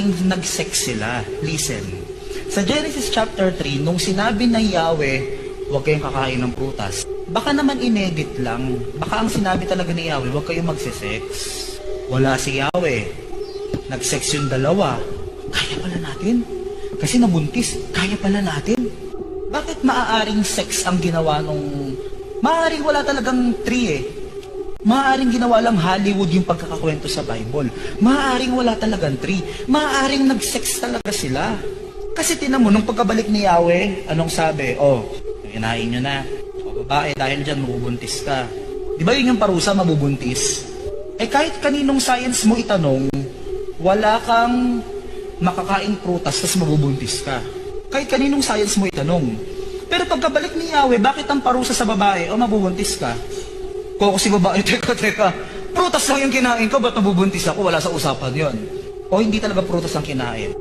nag-sex sila. Listen. Sa Genesis chapter 3, nung sinabi na Yahweh, huwag kayong kakain ng prutas, baka naman inedit lang. Baka ang sinabi talaga ni Yahweh, huwag kayong magse-sex. Wala si Yahweh. Nag-sex yung dalawa. Kaya pala natin. Kasi nabuntis, kaya pala natin. Bakit maaaring sex ang ginawa nung... Maaaring wala talagang tree eh. Maaaring ginawa lang Hollywood yung pagkakakwento sa Bible. Maaaring wala talagang tree. Maaaring nag-sex talaga sila. Kasi tinan mo, nung pagkabalik ni Yahweh, anong sabi? Oh, inahin nyo na. O babae, dahil dyan, mabubuntis ka. Di ba yun yung parusa, mabubuntis? Eh kahit kaninong science mo itanong, wala kang makakain prutas, tapos mabubuntis ka. Kahit kaninong science mo itanong. Pero pagkabalik ni Yahweh, bakit ang parusa sa babae, o mabubuntis ka? Kung ako si babae, teka, teka, prutas lang yung kinain ko, ba't nabubuntis ako? Wala sa usapan yon. O hindi talaga prutas ang kinain.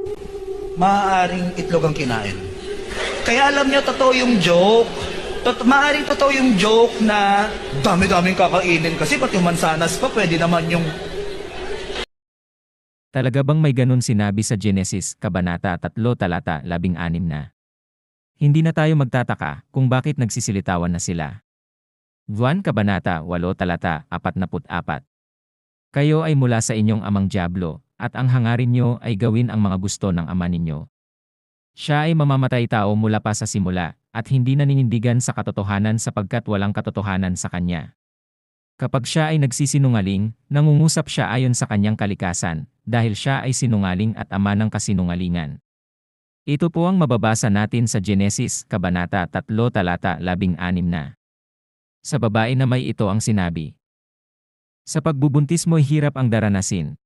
Maaaring itlog ang kinain. Kaya alam niyo, totoo yung joke. Tot maaaring totoo yung joke na dami-daming kakainin kasi pati mansanas pa pwede naman yung Talaga bang may ganun sinabi sa Genesis, Kabanata 3 talata 16 na? Hindi na tayo magtataka kung bakit nagsisilitawan na sila. Juan Kabanata 8 talata 44 Kayo ay mula sa inyong amang Diablo, at ang hangarin nyo ay gawin ang mga gusto ng ama ninyo. Siya ay mamamatay tao mula pa sa simula, at hindi naninindigan sa katotohanan sapagkat walang katotohanan sa kanya. Kapag siya ay nagsisinungaling, nangungusap siya ayon sa kanyang kalikasan, dahil siya ay sinungaling at ama ng kasinungalingan. Ito po ang mababasa natin sa Genesis, Kabanata 3 talata 16 na. Sa babae na may ito ang sinabi. Sa pagbubuntis mo'y hirap ang daranasin.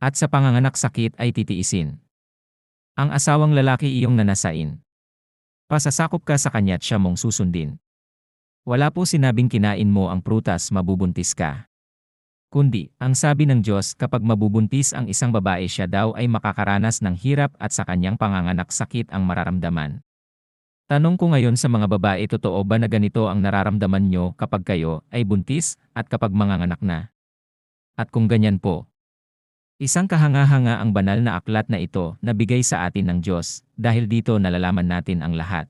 At sa panganganak sakit ay titiisin. Ang asawang lalaki iyong nanasain. Pasasakop ka sa kanya't siya mong susundin. Wala po sinabing kinain mo ang prutas mabubuntis ka. Kundi, ang sabi ng Diyos kapag mabubuntis ang isang babae siya daw ay makakaranas ng hirap at sa kanyang panganganak sakit ang mararamdaman. Tanong ko ngayon sa mga babae totoo ba na ganito ang nararamdaman nyo kapag kayo ay buntis at kapag manganganak na? At kung ganyan po, isang kahanga-hanga ang banal na aklat na ito na bigay sa atin ng Diyos dahil dito nalalaman natin ang lahat.